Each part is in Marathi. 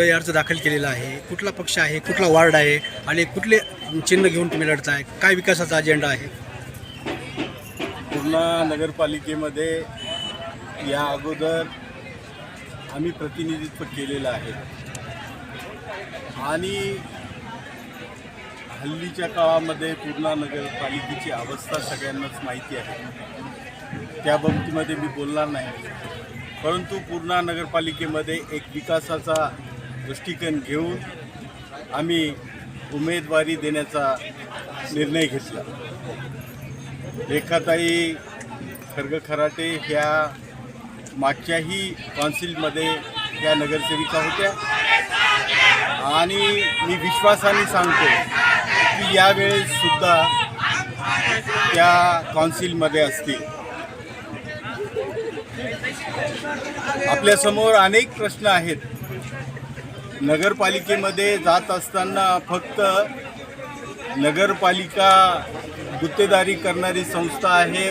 अर्ज दाखल केलेला आहे. कुठला पक्ष आहे कुठला वार्ड आहे आणि कुठले चिन्ह घेऊन तुम्ही लढताय? काय विकासाचा अजेंडा आहे? पूर्णा नगरपालिकेमध्ये या अगोदर आम्ही प्रतिनिधित्व केलेलं आहे. आणि हल्लीच्या काळामध्ये पूर्णा नगरपालिकेची अवस्था सगळ्यांनाच माहिती आहे. त्या बाबतीमध्ये मी बोलणार नाही. परंतु पूर्णा नगरपालिकेमध्ये एक विकासाचा दृष्टिकोन घेऊन आम्ही उमेदवारी देण्याचा निर्णय घेतला. रेखाताई खरग खराटे ह्या मागच्याही कॉन्सिलमध्ये त्या नगरसेविका होत्या. आणि मी विश्वासाने सांगतो की यावेळेस सुद्धा त्या कॉन्सिलमध्ये असतील. आपल्यासमोर अनेक प्रश्न आहेत. नगरपालिकेमध्ये जात असताना फक्त नगरपालिका गुत्तेदारी करणारी संस्था आहे.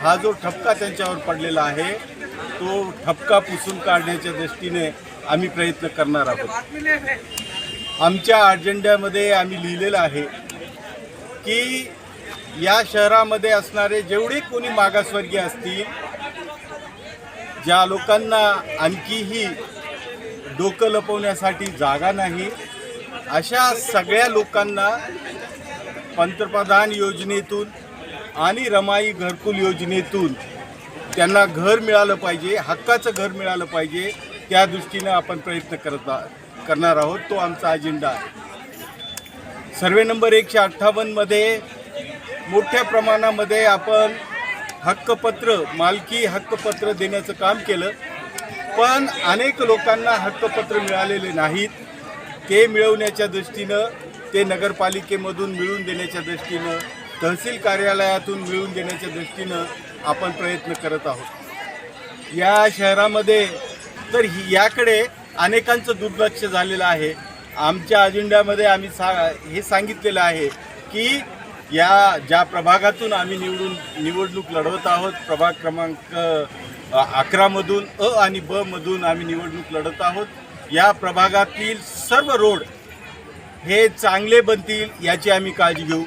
हा जो ठपका त्यांच्यावर पडलेला आहे तो ठपका पुसून काढण्याच्या दृष्टीने आम्ही प्रयत्न करणार आहोत. आमच्या अजेंड्यामध्ये आम्ही लिहिलेलं आहे की या शहरामध्ये असणारे जेवढे कोणी मागासवर्गीय असतील ज्या लोकांना आणखीही डोकं लपवण्यासाठी जागा नाही. अशा सगळ्या लोकांना पंतप्रधान योजनेतून आणि रमाई घरकुल योजनेतून त्यांना घर मिळालं पाहिजे हक्काचं घर मिळालं पाहिजे त्या दृष्टीनं आपण प्रयत्न करत आ- करणार आहोत. तो आमचा अजेंडा आहे. सर्वे नंबर एकशे अठ्ठावन्नमध्ये मोठ्या प्रमाणामध्ये आपण हक्कपत्र मालकी हक्कपत्र देण्याचं काम केलं. पण अनेक लोकांना हक्कपत्र मिळालेले नाहीत. ते मिळवण्याच्या दृष्टीनं ते नगरपालिकेमधून मिळवून देण्याच्या दृष्टीनं तहसील कार्यालयातून मिळवून देण्याच्या दृष्टीनं आपण प्रयत्न करत आहोत. या शहरामध्ये तर ही याकडे अनेकांचं दुर्लक्ष झालेलं आहे. आमच्या अजेंड्यामध्ये आम्ही सा हे सांगितलेलं आहे की या ज्या प्रभागातून आम्ही निवडून निवडणूक लढवत आहोत प्रभाग क्रमांक अकरामधून अ आणि ब मधून आम्ही निवडणूक लढत आहोत. या प्रभागातील सर्व रोड हे चांगले बनतील याची आम्ही काळजी घेऊ.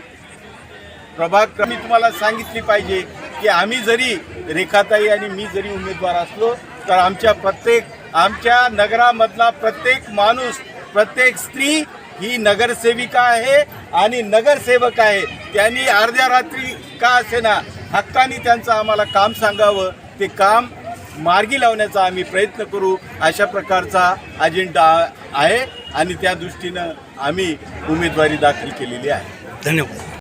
प्रभाग कमी तुम्हाला सांगितली पाहिजे की आम्ही जरी रेखाताई आणि मी जरी उमेदवार असलो तर आमच्या प्रत्येक आमच्या नगरामधला प्रत्येक माणूस प्रत्येक स्त्री ही नगरसेविका आहे आणि नगरसेवक आहे. त्यांनी अर्ध्या रात्री का असेना? हक्काने त्यांचं आम्हाला काम सांगावं. ते काम मार्गी लावण्याचा आम्ही प्रयत्न करू अशा प्रकारचा अजेंडा आहे आणि त्या दृष्टीनं आम्ही उमेदवारी दाखल केलेली आहे. धन्यवाद.